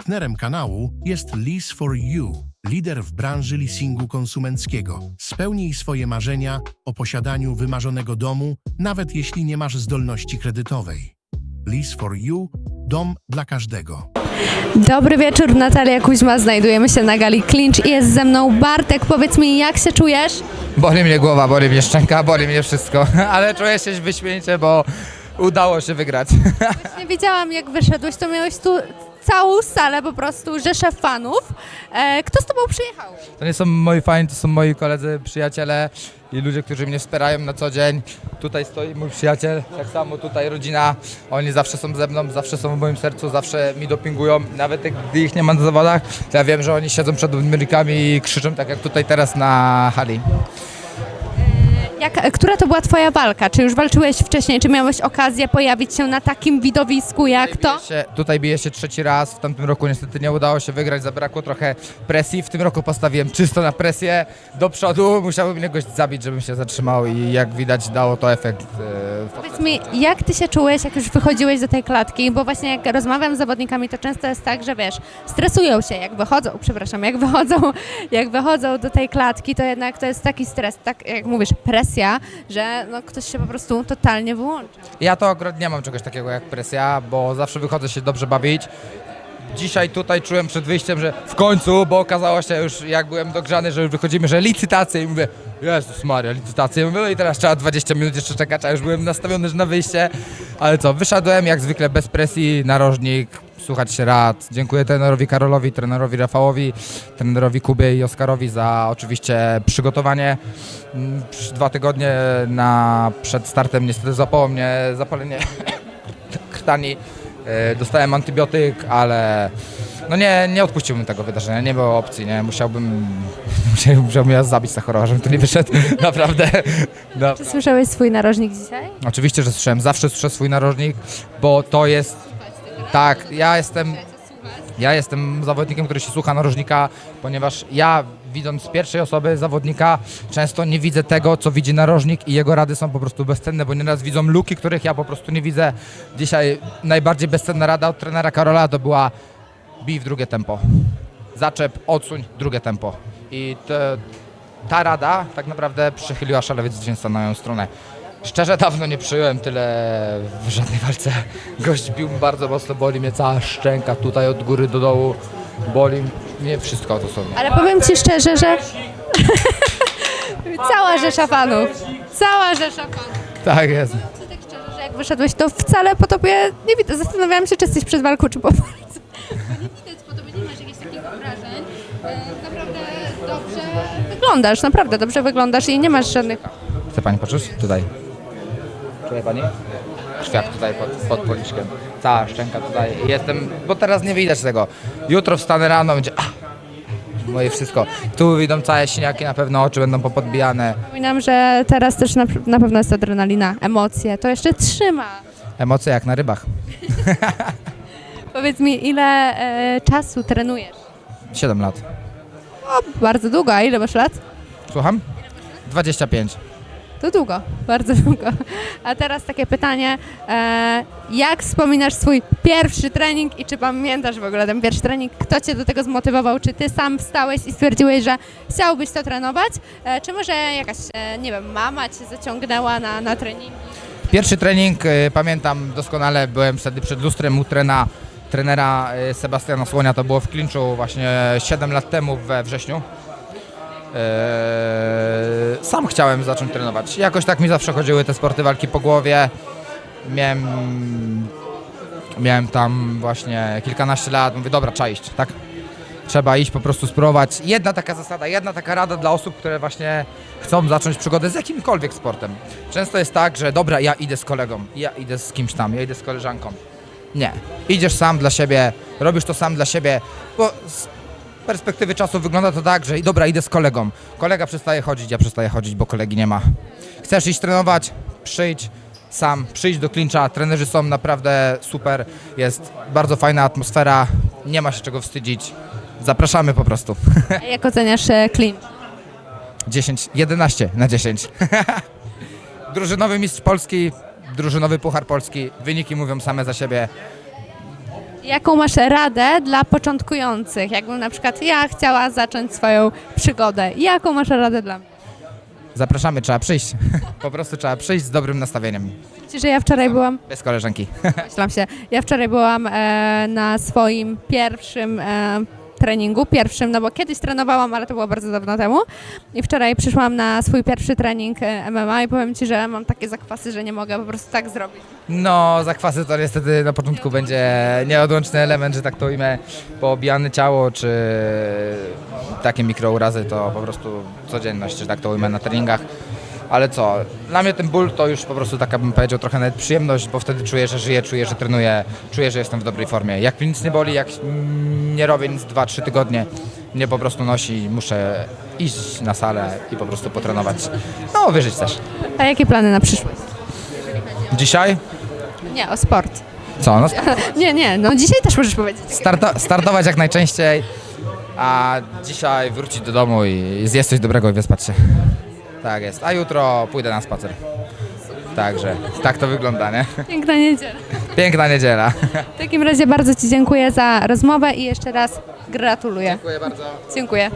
Partnerem kanału jest Lease for You, lider w branży leasingu konsumenckiego. Spełnij swoje marzenia o posiadaniu wymarzonego domu, nawet jeśli nie masz zdolności kredytowej. Lease for You dom dla każdego. Dobry wieczór, Natalia Kuźma. Znajdujemy się na gali Clinch i jest ze mną Bartek. Powiedz mi, jak się czujesz? Boli mnie głowa, boli mnie szczęka, boli mnie wszystko, ale czuję się wyśmienicie, bo udało się wygrać. Nie wiedziałam, jak wyszedłeś, to miałeś tu całą salę po prostu, rzeszę fanów. E, kto z tobą przyjechał? To nie są moi fani, to są moi koledzy, przyjaciele i ludzie, którzy mnie wspierają na co dzień. Tutaj stoi mój przyjaciel, tak samo tutaj rodzina. Oni zawsze są ze mną, zawsze są w moim sercu, zawsze mi dopingują. Nawet gdy ich nie ma na zawodach, to ja wiem, że oni siedzą przed numerykami i krzyczą tak jak tutaj teraz na hali. Jak, która to była twoja walka? Czy już walczyłeś wcześniej? Czy miałeś okazję pojawić się na takim widowisku jak to? Się, tutaj bije się trzeci raz, w tamtym roku niestety nie udało się wygrać, zabrakło trochę presji. W tym roku postawiłem czysto na presję do przodu, musiałbym mnie gość zabić, żebym się zatrzymał i jak widać dało to efekt. w Powiedz mi, jak ty się czułeś, jak już wychodziłeś do tej klatki? Bo właśnie jak rozmawiam z zawodnikami, to często jest tak, że wiesz, stresują się, jak wychodzą, przepraszam, jak wychodzą, jak wychodzą do tej klatki, to jednak to jest taki stres, tak jak mówisz, presja, że no, ktoś się po prostu totalnie wyłącza. Ja to akurat nie mam czegoś takiego jak presja, bo zawsze wychodzę się dobrze bawić. Dzisiaj tutaj czułem przed wyjściem, że w końcu, bo okazało się już jak byłem dogrzany, że już wychodzimy, że licytacje i mówię, Jezus Maria, licytacje. Mówię, i teraz trzeba 20 minut jeszcze czekać, a już byłem nastawiony że na wyjście. Ale co, wyszedłem jak zwykle bez presji, narożnik, słuchać się rad. Dziękuję trenerowi Karolowi, trenerowi Rafałowi, trenerowi Kubie i Oskarowi za oczywiście przygotowanie. Mm, Dwa tygodnie na, przed startem niestety zapało mnie zapalenie krtani. E, Dostałem antybiotyk, ale no nie, nie odpuściłbym tego wydarzenia, nie było opcji, nie? Musiałbym, musiałbym, ja zabić Sacharowa, żebym tu nie wyszedł, naprawdę. No. Czy słyszałeś swój narożnik dzisiaj? Oczywiście, że słyszałem, zawsze słyszę swój narożnik, bo to jest, tak, ja jestem, ja jestem zawodnikiem, który się słucha narożnika, ponieważ ja widząc z pierwszej osoby zawodnika często nie widzę tego, co widzi narożnik i jego rady są po prostu bezcenne, bo nieraz widzą luki, których ja po prostu nie widzę. Dzisiaj najbardziej bezcenna rada od trenera Karola to była bij w drugie tempo. Zaczep, odsuń, drugie tempo. I te, ta rada tak naprawdę przychyliła szalewiec zwycięstwa na moją stronę. Szczerze dawno nie przyjąłem tyle w żadnej walce. Gość bił mnie bardzo mocno, boli mnie cała szczęka, tutaj od góry do dołu. Boli mnie wszystko dosłownie. Ale powiem ci szczerze, że cała rzesza fanów, cała rzesza fanów. Tak jest. Ci tak szczerze, że jak wyszedłeś, to wcale po tobie nie widać. Zastanawiałam się, czy jesteś przed walką, czy po walce. Bo nie widać po tobie, nie masz jakichś takich wrażeń. E, Naprawdę dobrze wyglądasz, naprawdę dobrze wyglądasz i nie masz żadnych... Chce pani poczuć? Tutaj. Czuje pani? Krwiak tutaj pod, pod policzkiem. Cała szczęka tutaj. Jestem, bo teraz nie widać tego. Jutro wstanę rano, będzie... Ah, moje wszystko. Tu widzą całe siniaki, na pewno oczy będą popodbijane. Przypominam, że teraz też na, na pewno jest adrenalina, emocje, to jeszcze trzyma. Emocje jak na rybach. Powiedz mi, ile e, czasu trenujesz? 7 lat. O, bardzo długo, a ile masz lat? Słucham? 25. To długo, bardzo długo. A teraz takie pytanie, e, jak wspominasz swój pierwszy trening i czy pamiętasz w ogóle ten pierwszy trening? Kto cię do tego zmotywował? Czy ty sam wstałeś i stwierdziłeś, że chciałbyś to trenować? E, czy może jakaś, e, nie wiem, mama cię zaciągnęła na, na treningi? Pierwszy trening, y, pamiętam doskonale, byłem wtedy przed lustrem u trena, trenera y, Sebastiana Słonia, to było w klinczu właśnie 7 lat temu we wrześniu. Sam chciałem zacząć trenować. Jakoś tak mi zawsze chodziły te sporty walki po głowie. Miałem, miałem tam właśnie kilkanaście lat, mówię, dobra, trzeba iść, tak? Trzeba iść, po prostu spróbować. Jedna taka zasada, jedna taka rada dla osób, które właśnie chcą zacząć przygodę z jakimkolwiek sportem. Często jest tak, że dobra, ja idę z kolegą, ja idę z kimś tam, ja idę z koleżanką. Nie. Idziesz sam dla siebie, robisz to sam dla siebie, bo perspektywy czasu wygląda to tak, że i dobra, idę z kolegą. Kolega przestaje chodzić, ja przestaję chodzić, bo kolegi nie ma. Chcesz iść trenować? Przyjdź sam, przyjdź do klincza. Trenerzy są naprawdę super, jest bardzo fajna atmosfera, nie ma się czego wstydzić. Zapraszamy po prostu. A Jak oceniasz clinch? 10, 11 na 10. drużynowy mistrz Polski, drużynowy puchar Polski. Wyniki mówią same za siebie. Jaką masz radę dla początkujących? Jakbym na przykład ja chciała zacząć swoją przygodę. Jaką masz radę dla mnie? Zapraszamy, trzeba przyjść. Po prostu trzeba przyjść z dobrym nastawieniem. Ci, że ja wczoraj byłam, Bez koleżanki. myślam się, ja wczoraj byłam e, na swoim pierwszym e, treningu, pierwszym, no bo kiedyś trenowałam, ale to było bardzo dawno temu i wczoraj przyszłam na swój pierwszy trening e, MMA i powiem Ci, że mam takie zakwasy, że nie mogę po prostu tak zrobić. No, zakwasy to niestety na początku będzie nieodłączny element, że tak to ujmę, bo obijane ciało czy takie mikrourazy to po prostu codzienność, że tak to ujmę na treningach. Ale co, dla mnie ten ból to już po prostu taka bym powiedział trochę nawet przyjemność, bo wtedy czuję, że żyję, czuję, że trenuję, czuję, że jestem w dobrej formie. Jak mi nic nie boli, jak nie robię nic 2-3 tygodnie, mnie po prostu nosi, muszę iść na salę i po prostu potrenować. No, wyżyć też. A jakie plany na przyszłość? Dzisiaj? Nie, o sport. Co, no Nie, nie, no dzisiaj też możesz powiedzieć. Starta, startować jak najczęściej, a dzisiaj wrócić do domu i zjeść coś dobrego i wyspać się. Tak jest. A jutro pójdę na spacer. Także tak to wygląda, nie? Piękna niedziela. Piękna niedziela. W takim razie bardzo Ci dziękuję za rozmowę i jeszcze raz gratuluję. Dziękuję bardzo. Dziękuję.